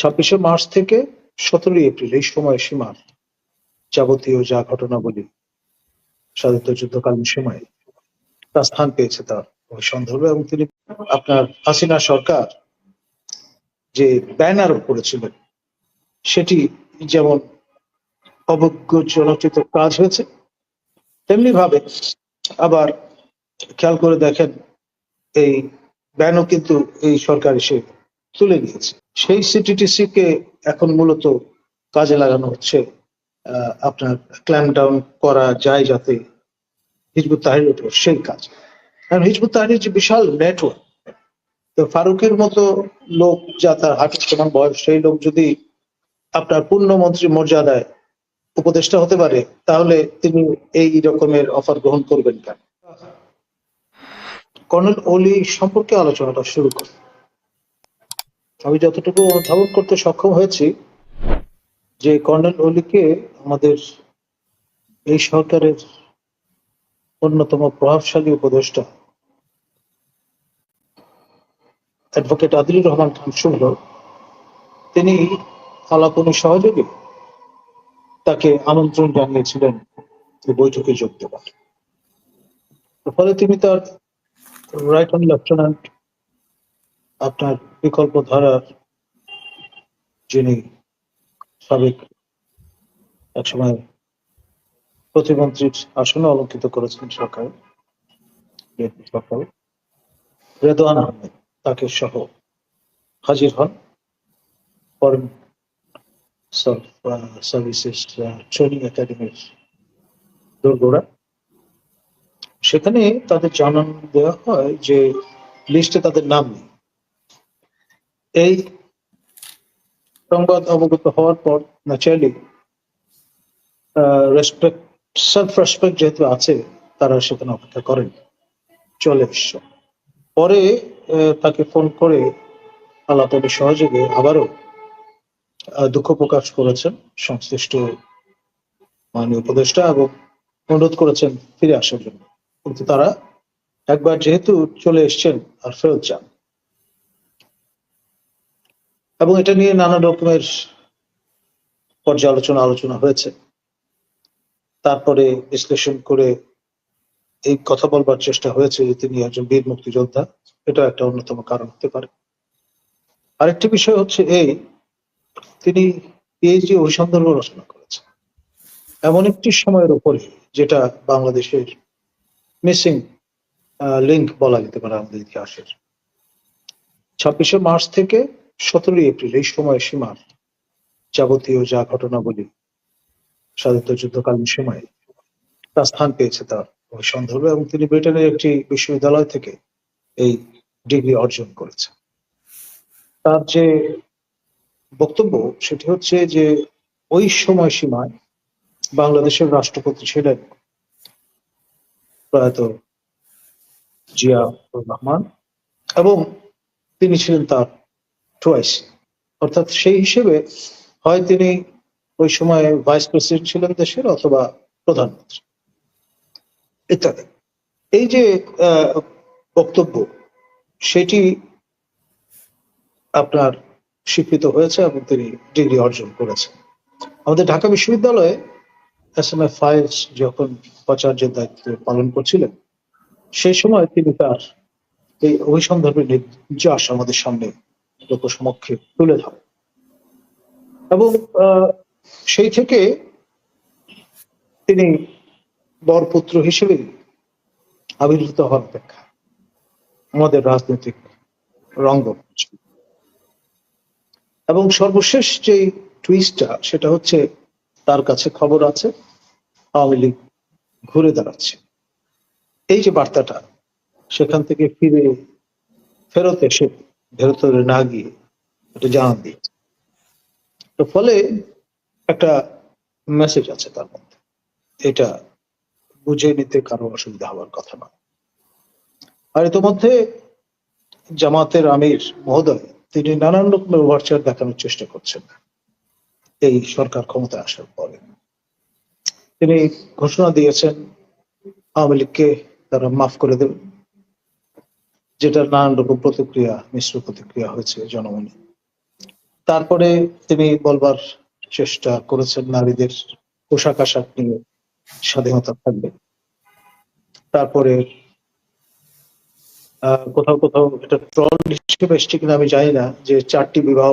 ছাব্বিশে মার্চ থেকে সতেরোই এপ্রিল এই সময় সীমার যাবতীয় যা ঘটনাবলী স্বাধীনতা যুদ্ধকালীন সময়ে তা স্থান পেয়েছে তার ওই সন্দর্ভে এবং তিনি আপনার হাসিনা সরকার যে ব্যানার করেছিলেন, সেটি যেমন অবজ্ঞজনচিত কাজ হয়েছে তেমনি ভাবে আবার খেয়াল করে দেখেন এই ব্যানও কিন্তু এই সরকার এসে তুলে নিয়েছে। সেই সিটিটিসি কে এখন মূলত কাজে লাগানো হচ্ছে আপনার ক্ল্যাম ডাউন করা যায় যাতে হিজবুত তাহিরের উপর সেই কাজ। কারণ হিজবুত তাহিরের যে বিশাল নেটওয়ার্ক তো ফারুকের মতো লোক যা তার হাটের সমান বয়স, সেই লোক যদি আপনার পূর্ণ পূর্ণমন্ত্রী মর্যাদায় উপদেষ্টা হতে পারে, তাহলে তিনি এই রকমের অফার গ্রহণ করবেন কেন? কর্নেল ওলি সম্পর্কে আলোচনাটা শুরু করি আমি যতটুকু অনুধাবন করতে সক্ষম হয়েছি যে কর্নেল ওলিকে আমাদের এই সরকারের অন্যতম প্রভাবশালী উপদেষ্টা, অ্যাডভোকেট আদিলুর রহমান খান শুভ্র তিনি আলাপনী সহযোগী তাকে আমন্ত্রণ জানিয়েছিলেন বৈঠকে যোগ দেওয়ার ফলে তিনি তার রাইট হ্যান্ড লেফটেন্যান্ট আপনার বিকল্প ধারার যিনি সাবেক একসময় প্রতিমন্ত্রীর আসনে অলঙ্কিত করেছেন সরকার সরকার আহমেদ, তাকে সহ হাজির হন। ফরেন সার্ভিসেস ট্রেনিং একাডেমির দোরগোড়া। সেখানে তাদের জানান দেওয়া হয় যে লিস্টে তাদের নাম নেই। এই সংবাদ অবগত হওয়ার পর ন্যাচারালি রেসপেক্ট সেলফ রেসপেক্ট যেহেতু আছে, তারা সেখানে অপেক্ষা করেন। চলে এসছে পরে তাকে ফোন করে আলাপনের সহযোগে আবারও দুঃখ প্রকাশ করেছেন সংশ্লিষ্ট মাননীয় উপদেষ্টা এবং অনুরোধ করেছেন ফিরে আসার জন্য। কিন্তু তারা একবার যেহেতু চলে এসছেন আর ফেরত যান। এবং এটা নিয়ে নানা রকমের পর্যালোচনা, আলোচনা হয়েছে। তারপরে বিশ্লেষণ করে এই কথা বলবার চেষ্টা হয়েছে যে তিনি একজন বীর মুক্তিযোদ্ধা। এটা একটা অন্যতম কারণ হতে পারে। আরেকটি বিষয় হচ্ছে এই, তিনি পিএইচডি অভিসন্দর্ভ রচনা করেছেন। এমন একটি সময়ের উপরে যেটা বাংলাদেশের মিসিং লিঙ্ক বলা যেতে পারে আমাদের ইতিহাসের। ছাব্বিশে মার্চ থেকে সতেরোই এপ্রিল এই সময় সীমার যাবতীয় যা ঘটনাবলী স্বাধীনতা যুদ্ধকালীন সময়ে তা স্থান পেয়েছে তার সন্দর্ভে এবং তিনি ব্রিটেনের একটি বিশ্ববিদ্যালয় থেকে এই ডিগ্রি অর্জন করেছেন। তার যে বক্তব্য সেটি হচ্ছে যে ওই সময় সীমায় বাংলাদেশের রাষ্ট্রপতি ছিলেন প্রয়াত জিয়া রহমান এবং তিনি ছিলেন তার টুয়াইস অর্থাৎ সেই হিসেবে হয় তিনি ওই সময় ভাইস প্রেসিডেন্ট ছিলেন দেশের অথবা প্রধানমন্ত্রী। ইত্যাদি। এই যে বক্তব্য, সেটি আপনার স্বীকৃত হয়েছে এবং তিনি ডিগ্রি অর্জন করেছেন। আমাদের ঢাকা বিশ্ববিদ্যালয়ে এস এম এ ফাইলস যখন উপাচার্যের দায়িত্ব পালন করছিলেন, সেই সময় তিনি তার এই সন্দর্ভে নির্যাস আমাদের সামনে লোকসমক্ষে তুলে ধরেন এবং সেই থেকে তিনি বরপুত্র হিসেবে আবির্ভূত হওয়ার অপেক্ষা আমাদের রাজনৈতিক রঙ্গমঞ্চ এবং সর্বশেষ যে টুইস্টটা সেটা হচ্ছে তার কাছে খবর আছে, আওয়ামী লীগ ঘুরে দাঁড়াচ্ছে। এই যে বার্তাটা, সেখান থেকে ফিরে ফেরত এসে ভেরতরে না গিয়ে এটা জানান দিয়েছে তো ফলে একটা মেসেজ আছে তার মধ্যে। এটা বুঝে নিতে কারও অসুবিধা হওয়ার কথা নয়। আর ইতোমধ্যে জামাতের আমির মহোদয়, তিনি নানান রকমের ওভারচার দেখানোর চেষ্টা করছেন। এই সরকার ক্ষমতায় আসার পরে। তিনি ঘোষণা দিয়েছেন, আওয়ামী লীগকে তারা মাফ করে দেবে যেটা নানান রকম প্রতিক্রিয়া, মিশ্র প্রতিক্রিয়া হয়েছে জনমনে। তারপরে তিনি বলবার চেষ্টা করেছেন নারীদের পোশাক আশাক নিয়ে স্বাধীনতা থাকবে। তারপরে কোথাও কোথাও এটা ট্রল হিসেবে এসছে কিনা আমি জানি না, যে চারটি বিবাহ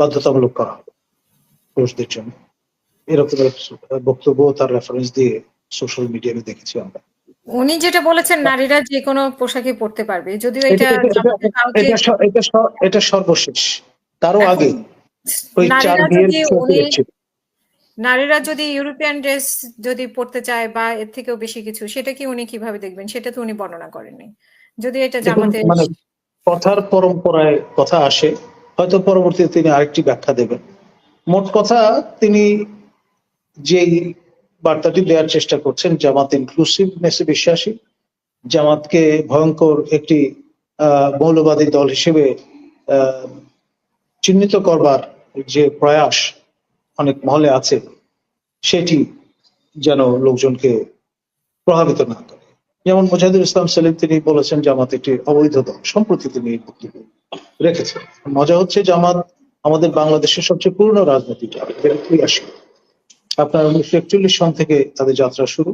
বাধ্যতামূলক করা হবে পুরুষদের জন্য। এরকম বক্তব্য তার রেফারেন্স দিয়ে সোশ্যাল মিডিয়াতে দেখেছি আমরা। উনি যেটা বলেছেন নারীরা যে কোনো পোশাকই পড়তে পারবে। যদিও এটা এটা এটা- সর্বশেষ। তারও আগে ওই চার নারীরা যদি বিষয়টি উনি এসেছিল। নারীরা যদি ইউরোপিয়ান ড্রেস যদি পড়তে চায় বা এর থেকেও বেশি কিছু সেটা কি উনি কীভাবে দেখবেন? সেটা তো উনি বর্ণনা করেননি। যদি এটা জামাতে মানে কথার পরম্পরায় কথা আসে হয়তো পরবর্তীতে তিনি আরেকটি ব্যাখ্যা দেবেন। মোট কথা তিনি যেই বার্তাটি দেওয়ার চেষ্টা করছেন জামাত ইনক্লুসিভনেসে বিশ্বাসী। জামাতকে ভয়ঙ্কর একটি মৌলবাদী দল হিসেবে চিহ্নিত করবার যে প্রয়াস অনেক মহলে আছে, সেটি যেন লোকজনকে প্রভাবিত না করে। যেমন মুজাহিদুল ইসলাম সেলিম, তিনি বলেছেন জামাত একটি অবৈধ দল, সম্প্রতি তিনি এই বক্তব্য রেখেছেন। মজা হচ্ছে জামাত আমাদের বাংলাদেশের সবচেয়ে পুরনো এর ক্রিয়াশীল আপনার উনিশশো একচল্লিশ সন থেকে তাদের যাত্রা শুরু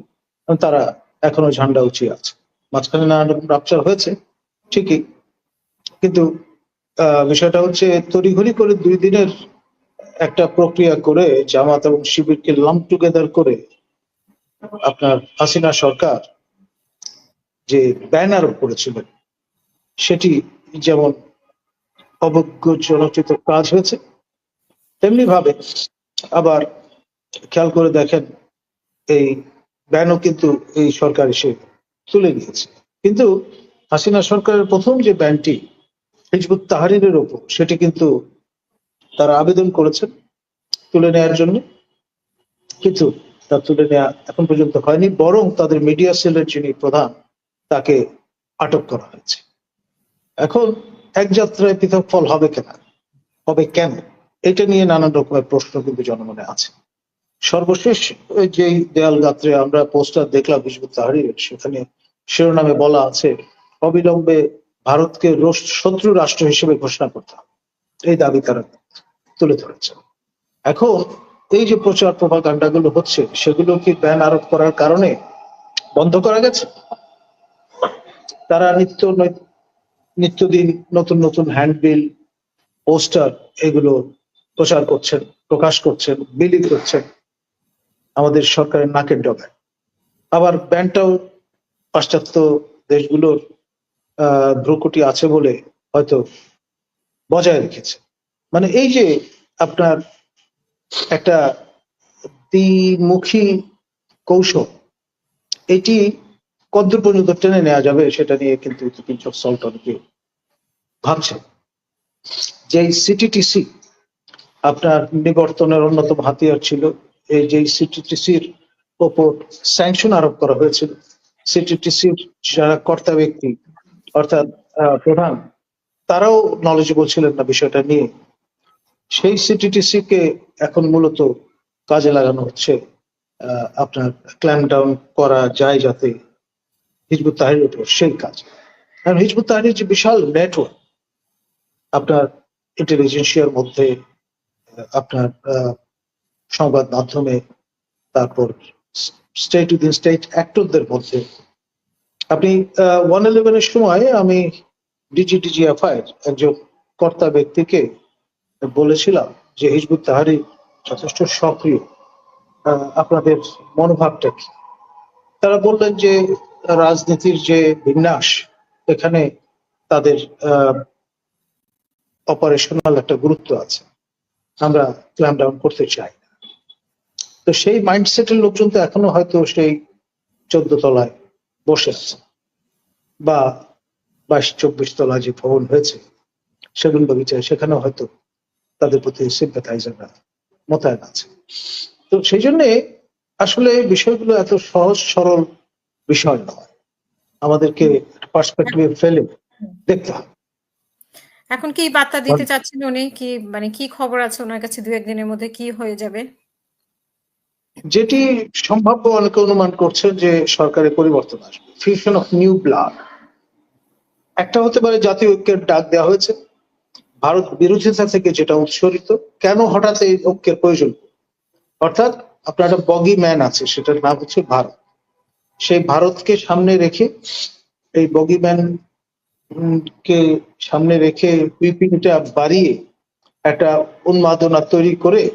তারা এখনও ঝান্ডা উঁচিয়ে আছে। মাঝখানে নানা রকম রাপচার হয়েছে, ঠিকই। কিন্তু বিষয়টা হচ্ছে তড়িঘড়ি করে দুই দিনের একটা প্রক্রিয়া করে জামাত এবং শিবিরকে লাম টুগেদার করে আপনার হাসিনা সরকার যে ব্যানার করেছিলেন, সেটি যেমন অবজ্ঞজনচিত কাজ হয়েছে তেমনি ভাবে আবার খেয়াল করে দেখেন, এই ব্যানও কিন্তু এই সরকার এসে তুলে নিয়েছে। কিন্তু হাসিনা সরকারের প্রথম যে ব্যানটি, হিজবুত তাহারিনের ওপর, সেটি কিন্তু তারা আবেদন করেছেন তুলে নেয়ার জন্য। কিন্তু তা তুলে নেওয়া এখন পর্যন্ত হয়নি, বরং তাদের মিডিয়া সেলের যিনি প্রধান, তাকে আটক করা হয়েছে। এখন এক যাত্রায় পৃথক ফল হবে কেন হবে কেন, এটা নিয়ে নানান রকমের প্রশ্ন কিন্তু জনমনে আছে। সর্বশেষ ওই যেই দেয়াল গাত্রে আমরা পোস্টার দেখলাম হিজবুত তাহারির সেখানে শিরোনামে বলা আছে, অবিলম্বে ভারতকে শত্রু রাষ্ট্র হিসেবে ঘোষণা করতে এই দাবি তারা তুলে ধরেছে। এখন এই যে প্রচার প্রভাকাণ্ডা গুলো হচ্ছে, সেগুলো কি ব্যান আরোপ করার কারণে বন্ধ করা গেছে? তারা নিত্য নিত্যদিন নতুন নতুন হ্যান্ডবিল, পোস্টার, এগুলো প্রচার করছেন, প্রকাশ করছেন, বিলি করছেন। আমাদের সরকারের নাকের ডগায়। আবার ব্যানটাও পাশ্চাত্য দেশগুলোর ভ্রুকুটি আছে বলে হয়তো বজায় রেখেছে। মানে এই যে আপনার একটা দ্বিমুখী কৌশল, এটি কদ্দূর পর্যন্ত টেনে নেওয়া যাবে সেটা নিয়ে কিন্তু অফ সল্ট অনেকে ভাবছে যে সিটিটিসি আপনার নিবর্তনের অন্যতম হাতিয়ার ছিল এই যে সিটিটিসির ওপর স্যাংশন আরোপ করা হয়েছিল সিটিটিসির যারা কর্তা ব্যক্তি, অর্থাৎ প্রধান, তারাও নলেজেবল ছিলেন না বিষয়টা নিয়ে। সেই সিটিটিসি কে এখন মূলত কাজে লাগানো হচ্ছে আপনার ক্ল্যাম্প ডাউন করা যায় যাতে হিজবুত তাহিরের উপর সেই কাজ। কারণ হিজবুত তাহিরের যে বিশাল নেটওয়ার্ক আপনার ইন্টেলিজেন্সিয়ার মধ্যে, আপনার সংবাদ মাধ্যমে, তারপর স্টেট উইদিন স্টেট অ্যাক্টরদের মধ্যে। আপনি ওয়ান ইলেভেনের সময় আমি ডিজি ডিজিডিজিএফআই একজন কর্তা ব্যক্তিকে বলেছিলাম যে, হিজবুত তাহারি যথেষ্ট সক্রিয়। আপনাদের মনোভাবটা কি? তারা বললেন যে, রাজনীতির যে বিন্যাস, এখানে তাদের অপারেশনাল একটা গুরুত্ব আছে। আমরা ক্ল্যাম ডাউন করতে চাই। তো সেই মাইন্ডসেটের লোকজন তো এখনও হয়তো সেই চোদ্দ তলায় বসে আছে। বা বাইশ, চব্বিশ তলায় যে ভবন হয়েছে, সেগুন বাগিচায় সেখানেও হয়তো তাদের প্রতি সিম্পাথাইজাররা মোতায়েন আছে। তো সেই জন্যে আসলে বিষয়গুলো এত সহজ, সরল বিষয় নয়। আমাদেরকে পার্সপেক্টিভে ফেলে দেখতে এখন কি বার্তা দিতে চাচ্ছেন উনি? কি মানে কি খবর আছে ওনার কাছে দু একদিনের মধ্যে? কি হয়ে যাবে? যেটি সম্ভাব্য অনেকে অনুমান করছে যে সরকারে পরিবর্তন আসবে। ফিউশন অফ নিউ ব্লাড একটা হতে পারে জাতীয় ঐক্যের ডাক দেওয়া হয়েছে। ভারত বিরোধিতা থেকে যেটা উৎসরিত, কেন হঠাৎ এই ঐক্যের প্রয়োজন? অর্থাৎ আপনার একটা বগি ম্যান আছে, সেটার নাম হচ্ছে ভারত। সেই ভারতকে সামনে রেখে, এই বগি ম্যান কে সামনে রেখে উইপিংটা বাড়িয়ে একটা উন্মাদনা তৈরি করে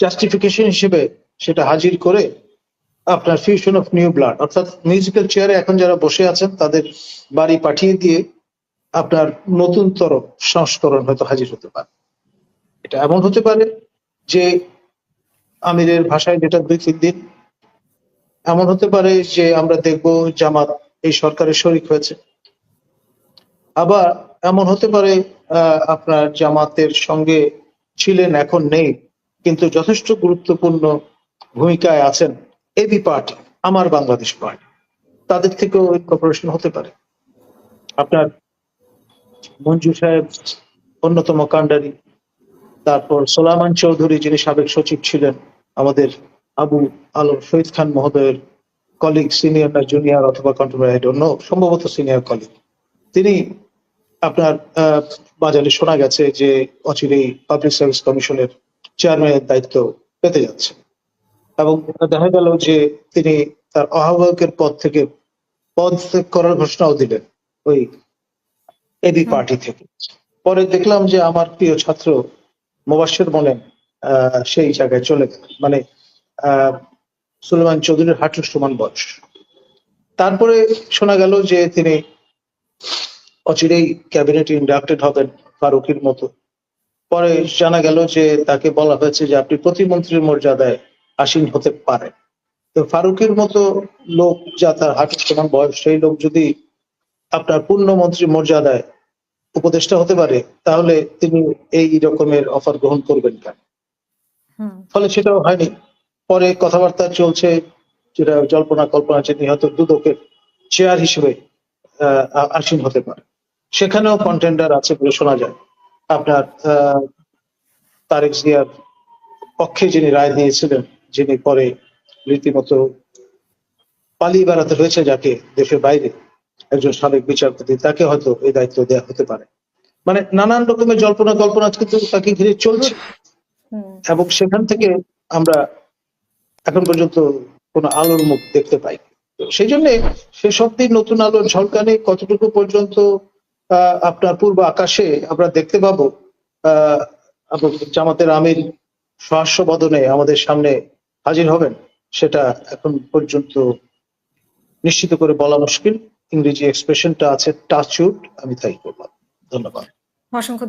জাস্টিফিকেশন হিসেবে সেটা হাজির করে আপনার ফিউশন অফ নিউ ব্লাড অর্থাৎ মিউজিক্যাল চেয়ারে এখন যারা বসে আছেন, তাদের বাড়ি পাঠিয়ে দিয়ে আপনার নতুনতর সংস্করণ হয়তো হাজির হতে পারে। এটা এমন হতে পারে যে আমিরের ভাষায় যেটা দুই তিন দিন, এমন হতে পারে যে আমরা দেখব জামাত এই সরকারের শরিক হয়েছে। আবার এমন হতে পারে আপনার জামাতের সঙ্গে ছিলেন, এখন নেই। কিন্তু যথেষ্ট গুরুত্বপূর্ণ ভূমিকায় আছেন এবি পার্টি, আমার বাংলাদেশ পার্টি। তাদের থেকেও ইনকর্পোরেশন হতে পারে। আপনার মঞ্জু সাহেব অন্যতম কাণ্ডারি। তারপর সোলামান চৌধুরী, যিনি সাবেক সচিব ছিলেন, আমাদের আবু আলম শহীদ খান মহোদয়ের কলিগ সিনিয়র না জুনিয়র অথবা কন্ট্রোভার অন্য সম্ভবত সিনিয়র কলিগ তিনি আপনার বাজারে শোনা গেছে যে অচিরেই পাবলিক সার্ভিস কমিশনের চেয়ারম্যানের দায়িত্ব পেতে যাচ্ছে। এবং দেখা গেল যে তিনি তার অভাবকের পদ থেকে পদত্যাগ করার ঘোষণাও দিলেন ওই এবি পার্টি থেকে। পরে দেখলাম যে আমার প্রিয় ছাত্র মোবাশ্বের মনে সেই জায়গায় চলে গেল মানে আহ, সুলেমান চৌধুরীর হাঁটুর সমান বয়স। তারপরে শোনা গেল যে তিনি অচিরেই ক্যাবিনেট ইন্ডাক্টেড হবেন ফারুকের মতো। পরে জানা গেল যে তাকে বলা হয়েছে যে আপনি প্রতিমন্ত্রীর মর্যাদায় আসীন হতে পারে তো ফারুকের মতো লোক যা তার হাঁটুর সমান বয়স সেই লোক যদি আপনার পূর্ণমন্ত্রী মর্যাদায় উপদেষ্টা হতে পারে তাহলে তিনি এই রকমের অফার গ্রহণ করবেন কেন? ফলে সেটাও হয়নি। পরে কথাবার্তা চলছে যেটা জল্পনা কল্পনা যে নিহত দুদকের চেয়ার হিসেবে আহ, আসীন হতে পারে। সেখানেও কন্টেন্ডার আছে বলে শোনা যায়। আপনার তারেক জিয়ার পক্ষে যিনি রায় দিয়েছিলেন যিনি পরে রীতিমতো পালিয়ে বেড়াতে হয়েছে যাকে দেশের বাইরে একজন সাবেক বিচারপতি তাকে হয়তো এই দায়িত্ব দেওয়া হতে পারে। মানে নানান রকমের জল্পনা কল্পনা কিন্তু তাকে ঘিরে চলছে। এবং সেখান থেকে আমরা এখন পর্যন্ত কোনো আলোর মুখ দেখতে পাই তো সেই জন্য সেসব দিন নতুন আলোর ঝলকানে কতটুকু পর্যন্ত আপনার পূর্ব আকাশে আমরা দেখতে পাবো জামাতের আমির সহাস্য বদনে আমাদের সামনে হাজির হবেন। সেটা এখন পর্যন্ত নিশ্চিত করে বলা মুশকিল। ইংরেজি এক্সপ্রেশনটা আছে টাচ আমি তাই করলাম। ধন্যবাদ। অসংখ্য